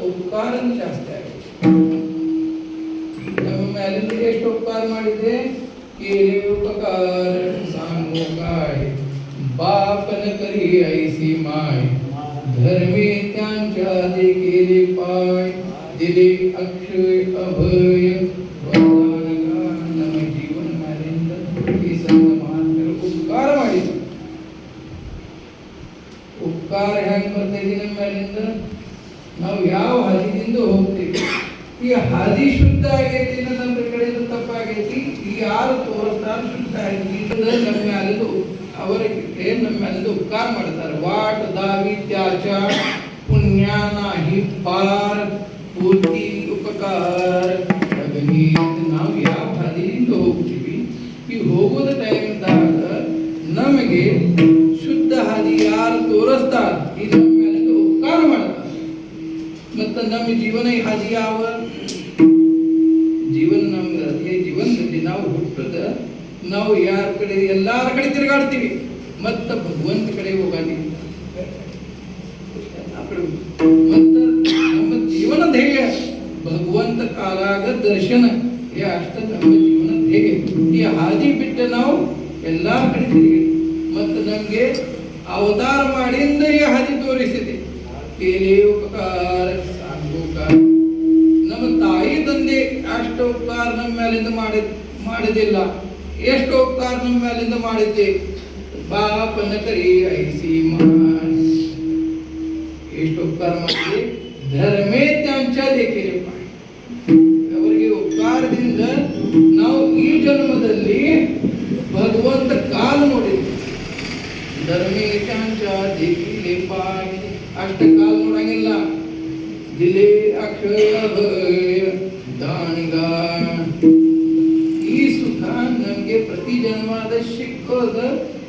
ಉಪಕಾರ ಜಾಸ್ತಿ ಆಗಿದೆ ನಮ್ಮ ಮೇಲಿಂದ ಎಷ್ಟು ಉಪಕಾರ ಮಾಡಿದೆ केले उपकार सांगो काय बापन करी ऐसी माय धर्मे त्यांच्या दे केले पाय दिले अक्षय अभय वरदानगा ನಮ್ಮ ಜೀವನ ಮೇಲಿಂದ ಈ ಸಂತ ಮಹಾತ್ಮರು ಉಪಕಾರ ಮಾಡಿದ್ರು ಉಪಕಾರ ಹೆಂಗ್ ಬರ್ತೈತಿ ನಮ್ಮ ಮೇಲಿಂದ ನಾವು ಯಾವ ಹದಿನಿಂದ ಹೋಗ್ತೀವಿ? ಈ ಹದಿ ಶುದ್ಧ ಆಗೈತಿ ನಮ್ಮ ಕಡೆಯಿಂದ ತಪ್ಪಾಗೈತಿ. ಈ ಯಾರು ತೋರಿಸ್ತಾರೆ ಶುದ್ಧ ಆಗೈತಿ. ಇದು ನಮ್ಮ ಅಲ್ಲದು ಅವರಿಗೆ ನಮ್ಮ ಅಲ್ಲದು ಉಪಕಾರ ಮಾಡ್ತಾರೆ. ವಾಟ್ ದಾವಿತ್ಯಾಚ ಪುಣ್ಯ ನಾಹಿ ಪಾರ ಪೂರ್ತಿ ಉಪಕಾರ. ನಾವು ಯಾವ ಹದಿನಿಂದ ಹೋಗ್ತೀವಿ? ಈ ಹೋಗೋದ ಟೈಮ್ದಾಗ ನಮಗೆ ಶುದ್ಧ ಹದಿ ಯಾರು ತೋರಿಸ್ತಾರೆ? ಈ ನಮ್ಮ ಮೇಲಿಂದ ಉಪಕಾರ ಮಾಡ್ತಾರೆ ಮತ್ತು ನಮ್ಮ ಜೀವನ ಹಾದಿ ಯಾವ ಜೀವನ ನಮ್ಗೆ ಜೀವನದಲ್ಲಿ ನಾವು ಹುಟ್ಟದ, ನಾವು ಯಾರ ಕಡೆ ಎಲ್ಲಾರ ಕಡೆ ತಿರುಗಾಡ್ತೀವಿ. ಮತ್ತ ಭಗವಂತ ಕಡೆ ಹೋಗಾನಿ ಮತ್ತ ನಮ್ಮ ಜೀವನ ಧ್ಯೇಯ, ಭಗವಂತ ಕಾಲಾಗ ದರ್ಶನ. ಈ ಅಷ್ಟ ನಮ್ಮ ಜೀವನ ಧ್ಯೇಯ. ಈ ಹಾದಿ ಬಿಟ್ಟ ನಾವು ಎಲ್ಲಾ ಕಡೆ ತಿರುಗಿ. ಮತ್ತು ನಮಗೆ ಅವತಾರ ಮಾಡಿಂದ ಈ ಹಾದಿ ತೋರಿಸಿದೆ. ಉಪಕಾರ ನಮ್ಮ ತಾಯಿ ತಂದೆ ಅಷ್ಟು ಉಪಕಾರ ನಮ್ಮ ಮೇಲಿಂದ ಮಾಡಿ ಮಾಡಿದಿಲ್ಲ ಎಷ್ಟು ಉಪಕಾರ ನಮ್ಮ ಮೇಲಿಂದ ಮಾಡಿದ್ದೆ? ಬಾಪನ ಕರಿ ಐಸಿ ಮಾಡಿ. ಎಷ್ಟು ಉಪಕಾರ ಮಾಡಿದೆ ಧರ್ಮೇ ತ್ಯಾಂಚ ದೇಖಿರಿ ಅವರಿಗೆ ಉಪಕಾರದಿಂದ ನಾವು ಈ ಜನ್ಮದಲ್ಲಿ ಭಗವಂತ ಕಾಲ ನೋಡಿದ್ವಿ ಧರ್ಮೇ ತ್ಯಾಂಚ ದೇಖಿಲೆ ಪಾಯಿ ಅಷ್ಟ ಕಾಲ ನೋಡಂಗಿಲ್ಲ. ದಿಲೆ ಅಕ್ಷಯ ದಾನಿಗ ಈ ಸುಖ ನಮಗೆ ಪ್ರತಿ ಜನ್ಮದ ಸಿಕ್ಕೋದ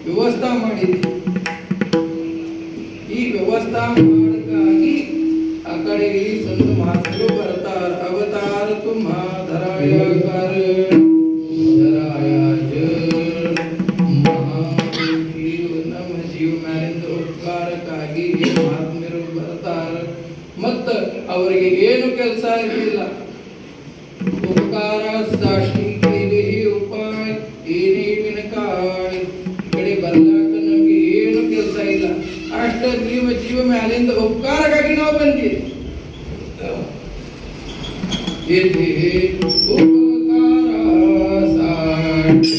ವ್ಯವಸ್ಥಾ ಮಾಡಿದ್ವಿ ಈ ವ್ಯವಸ್ಥಾ ಅವರಿಗೆ ಏನು ಕೆಲಸ ಇರಲಿಲ್ಲ. ಉಪಕಾರ ಸಾಕ್ಷಿ ಉಪಾಯ ಏನೇ ವಿನಕಾಯ ಈ ಕಡೆ ಬರ್ಲಾಕ ನಮ್ಗೆ ಏನು ಕೆಲಸ ಇಲ್ಲ. ಅಷ್ಟ ಜೀವ ಜೀವ ಮ್ಯಾಲಿಂದ ಉಪಕಾರಕ್ಕಾಗಿ ನಾವು ಬಂದಿವಿ ಉಪಕಾರ ಸಾಕ್ಷಿ.